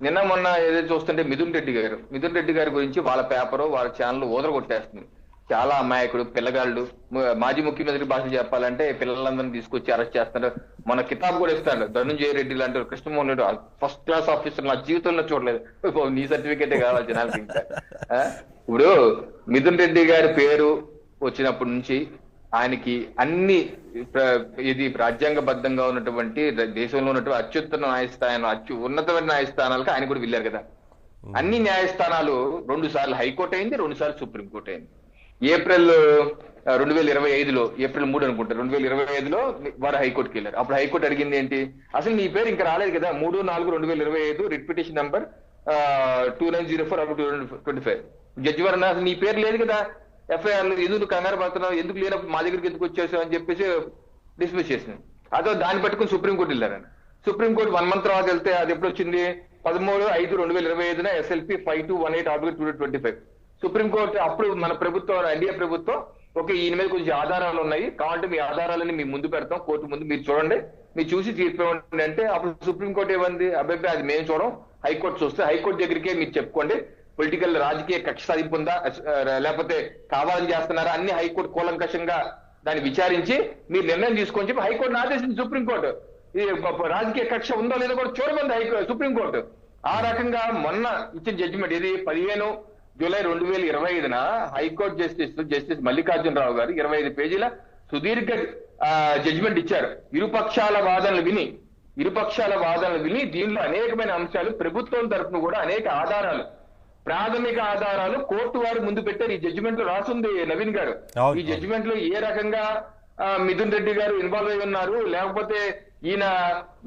నిన్న మొన్న ఏదో చూస్తుంటే మిథున్ రెడ్డి గారు. మిథున్ రెడ్డి గారి గురించి వాళ్ళ పేపర్ వాళ్ళ ఛానల్ ఊదర కొట్టేస్తుంది చాలా అమాయకుడు పిల్లగాళ్ళు. మాజీ ముఖ్యమంత్రి భాషలు చెప్పాలంటే పిల్లలందరినీ తీసుకొచ్చి అరెస్ట్ చేస్తారు మన కితాబ్ కూడా ఇస్తాడు. ధనుంజయ రెడ్డి లాంటి Krishnamohan Reddy first class officer నా జీవితంలో చూడలేదు. నీ సర్టిఫికేటే కావాలి జనాలకి ఆ? ఇప్పుడు మిథున్ రెడ్డి గారి పేరు వచ్చినప్పటి నుంచి ఆయనకి అన్ని ఇది రాజ్యాంగబద్ధంగా ఉన్నటువంటి దేశంలో ఉన్నటువంటి అత్యుత్తమ న్యాయస్థానం అత్యు ఉన్నతమైన న్యాయస్థానాలకు ఆయన కూడా వెళ్ళారు కదా. అన్ని న్యాయస్థానాలు రెండు సార్లు హైకోర్టు అయింది రెండు సార్లు సుప్రీంకోర్టు అయింది. ఏప్రిల్ రెండు వేల ఇరవై ఐదులో ఏప్రిల్ మూడు అనుకుంటారు రెండు వేల ఇరవై ఐదులో వారు హైకోర్టుకి వెళ్ళారు. అప్పుడు హైకోర్టు అడిగింది ఏంటి? అసలు నీ పేరు ఇంకా రాలేదు కదా మూడు నాలుగు రెండు వేల ఇరవై ఐదు writ petition number two nine zero four two twenty five. Judge వారు నీ పేరు లేదు కదా ఎఫ్ఐఆర్ ఎందుకు కంగారు పడుతున్నావు? ఎందుకు లేనప్పుడు మా దగ్గరికి ఎందుకు వచ్చేసావు అని చెప్పేసి డిస్మిస్ చేసింది. అదో దాన్ని పట్టుకుని సుప్రీంకోర్టు వెళ్ళారని సుప్రీంకోర్టు వన్ మంత్ తర్వాత వెళ్తే అది ఎప్పుడు వచ్చింది? పదమూడు ఐదు రెండు వేల ఇరవై ఐదున SLP five two one eight article two twenty five supreme court అప్పుడు మన ప్రభుత్వం ఎన్డీఏ ప్రభుత్వం ఓకే ఈయన మీద కొంచెం ఆధారాలు ఉన్నాయి. కాబట్టి మీ ఆధారాలని మీ ముందు పెడతాం. కోర్టు ముందు మీరు చూడండి. మీరు చూసి తీర్పు ఇవ్వండి అంటే అప్పుడు సుప్రీంకోర్టు ఏమంది? అబ్బాయి అది మేము చూడం. హైకోర్టు చూస్తే హైకోర్టు దగ్గరికే మీరు చెప్పుకోండి. పొలిటికల్ రాజకీయ కక్ష సాధింపుందా లేకపోతే కావాలని చేస్తున్నారా? అన్ని హైకోర్టు కూలంకషంగా దాన్ని విచారించి మీరు నిర్ణయం తీసుకొని చెప్పి హైకోర్టు ఆదేశించింది సుప్రీంకోర్టు. రాజకీయ కక్ష ఉందో లేదో కూడా చూడమంది హైకోర్టు సుప్రీంకోర్టు. ఆ రకంగా మొన్న ఇచ్చిన జడ్జిమెంట్ ఇది పదిహేను జూలై రెండు వేల ఇరవై ఐదున హైకోర్టు జస్టిస్ జస్టిస్ మల్లికార్జునరావు గారు ఇరవై ఐదు పేజీల సుదీర్ఘ జడ్జిమెంట్ ఇచ్చారు. ఇరుపక్షాల వాదనలు విని ఇరుపక్షాల వాదనలు విని దీనిలో అనేకమైన అంశాలు ప్రభుత్వం తరఫున కూడా అనేక ఆధారాలు ప్రాథమిక ఆధారాలు కోర్టు వారు ముందు పెట్టారు. ఈ జడ్జిమెంట్లో రాసుంది నవీన్ గారు. ఈ జడ్జిమెంట్లో ఏ రకంగా మిథున్ రెడ్డి గారు ఇన్వాల్వ్ అయి ఉన్నారు? లేకపోతే ఈయన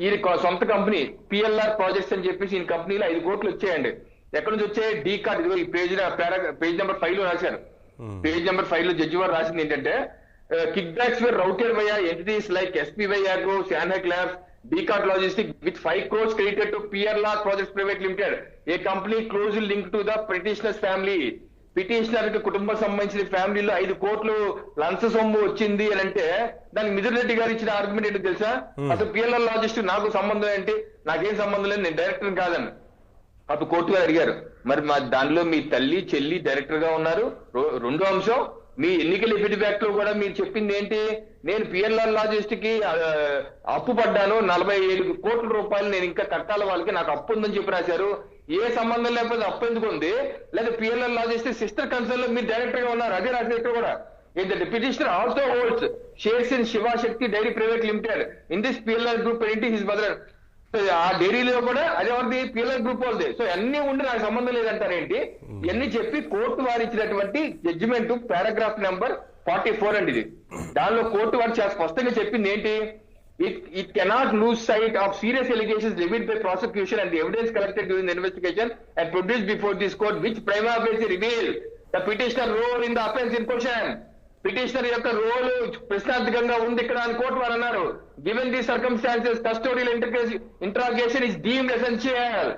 ఈయన సొంత కంపెనీ పిఎల్ఆర్ ప్రాజెక్ట్స్ అని చెప్పేసి ఈయన కంపెనీలో ఐదు కోట్లు వచ్చాయండి. ఎక్కడి నుంచి వచ్చాయి? డీ కార్డ్ ఇదిగో ఈ పేజ్ పేజ్ నెంబర్ ఫైవ్లో రాశారు. పేజ్ నెంబర్ ఫైవ్లో జడ్జి వారు రాసింది ఏంటంటే kickbacks were routed via entities like SPY Agro Sanhek Labs Decot Logistic with five crores credited to PLR Projects Private Limited a company close link to the petitioner's family petitioner కుటుంబం సంబంధించిన ఫ్యామిలీలో ఐదు కోట్లు లంచ సొమ్ము వచ్చింది అని అంటే దానికి మిథున్ రెడ్డి గారు ఇచ్చిన ఆర్గ్యుమెంట్ ఏంటో తెలుసా? అసలు పిఎల్ఆర్ లాజిస్టిక్ నాకు సంబంధం ఏంటి? నాకేం సంబంధం లేదు నేను డైరెక్టర్ కాదని. అప్పుడు కోర్టు గారు అడిగారు. మరి మా దానిలో మీ తల్లి చెల్లి డైరెక్టర్గా ఉన్నారు. రెండో అంశం మీ ఎన్నికల ఫీడ్బ్యాక్లో కూడా మీరు చెప్పింది ఏంటి? నేను పిఎల్ఆర్ లాజిస్ట్కి అప్పు పడ్డాను. నలభై ఏడు కోట్ల రూపాయలు నేను ఇంకా కట్టాలి వాళ్ళకి నాకు అప్పు ఉందని చెప్పి రాశారు. ఏ సంబంధం లేకపోతే అప్పు ఎందుకు ఉంది? లేదా పిఎల్ఆర్ లాజిస్ట్ సిస్టర్ కన్సర్న్లో మీరు డైరెక్టర్గా ఉన్నారు. అదే రాసిన ఇక్కడ కూడా. ఏంటంటే petitioner also holds. Shares in Shivashakti Dairy Private Limited. In this PLR group ఏంటి? హిస్ బదర్ ఆ డైరీలో కూడా అదే ఎవరిది పిఎల్ఆర్ గ్రూప్ వాళ్ళది. సో అన్ని ఉండి నాకు సంబంధం లేదంటారేంటి? ఇవన్నీ చెప్పి కోర్టు వారు ఇచ్చినటువంటి judgement paragraph number forty four అండి ఇది. దానిలో కోర్టు వారు చాలా స్పష్టంగా చెప్పింది ఏంటి? It it cannot lose sight of serious allegations revealed by prosecution and evidence collected during investigation and produce before this court which prima facie reveal the petitioner role in the offence in question petitioner యొక్క రోల్ ప్రశ్నార్థకంగా ఉంది ఇక్కడ అని court వారు అన్నారు. Given the circumstances custodial interrogation is deemed essential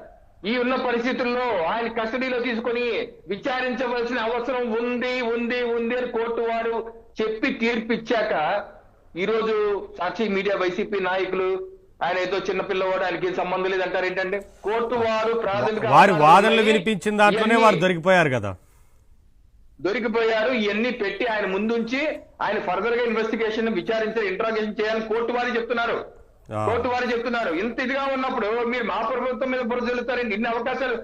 ఈ ఉన్న పరిస్థితుల్లో ఆయన కస్టడీలో తీసుకొని విచారించవలసిన అవసరం ఉంది ఉంది ఉంది అని కోర్టు వారు చెప్పి తీర్పిచ్చాక ఈ రోజు సాక్షి మీడియా వైసీపీ నాయకులు ఆయన ఏదో చిన్న పిల్లవాడు ఆయనకి సంబంధం లేదంటారు ఏంటంటే కోర్టు వారు ప్రాథమిక వారి వాదనలు. వినిపించిన దాంట్లోనే వారు దొరికిపోయారు కదా. దొరికిపోయారు ఇవన్నీ పెట్టి ఆయన ముందుంచి ఆయన ఫర్దర్గా ఇన్వెస్టిగేషన్ విచారించే ఇంట్రాగేషన్ చేయాలని కోర్టు వారు చెప్తున్నారు. కోర్టు వారు చెప్తున్నారు. ఇంత ఇదిగా ఉన్నప్పుడు మీరు మా ప్రభుత్వం మీద బురద ఇన్ని అవకాశాలు.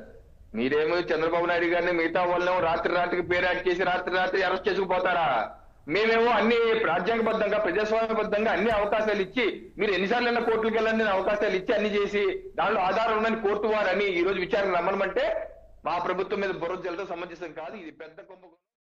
మీరేమో చంద్రబాబు నాయుడు గారిని మిగతా వాళ్ళేమో రాత్రి రాత్రికి పేరు యాడ్ చేసి రాత్రి రాత్రి అరెస్ట్ చేసుకుపోతారా? మేమేమో అన్ని రాజ్యాంగబద్ధంగా ప్రజాస్వామ్యబద్ధంగా అన్ని అవకాశాలు ఇచ్చి మీరు ఎన్నిసార్లు కోర్టులకు వెళ్ళండి అవకాశాలు ఇచ్చి అన్ని చేసి దానిలో ఆధారం ఉందని కోర్టు వారు అని ఈ రోజు విచారణ రమ్మనమంటే మా ప్రభుత్వం మీద బురద జల్లడం సమంజసం కాదు. ఇది పెద్ద కుంభకోణం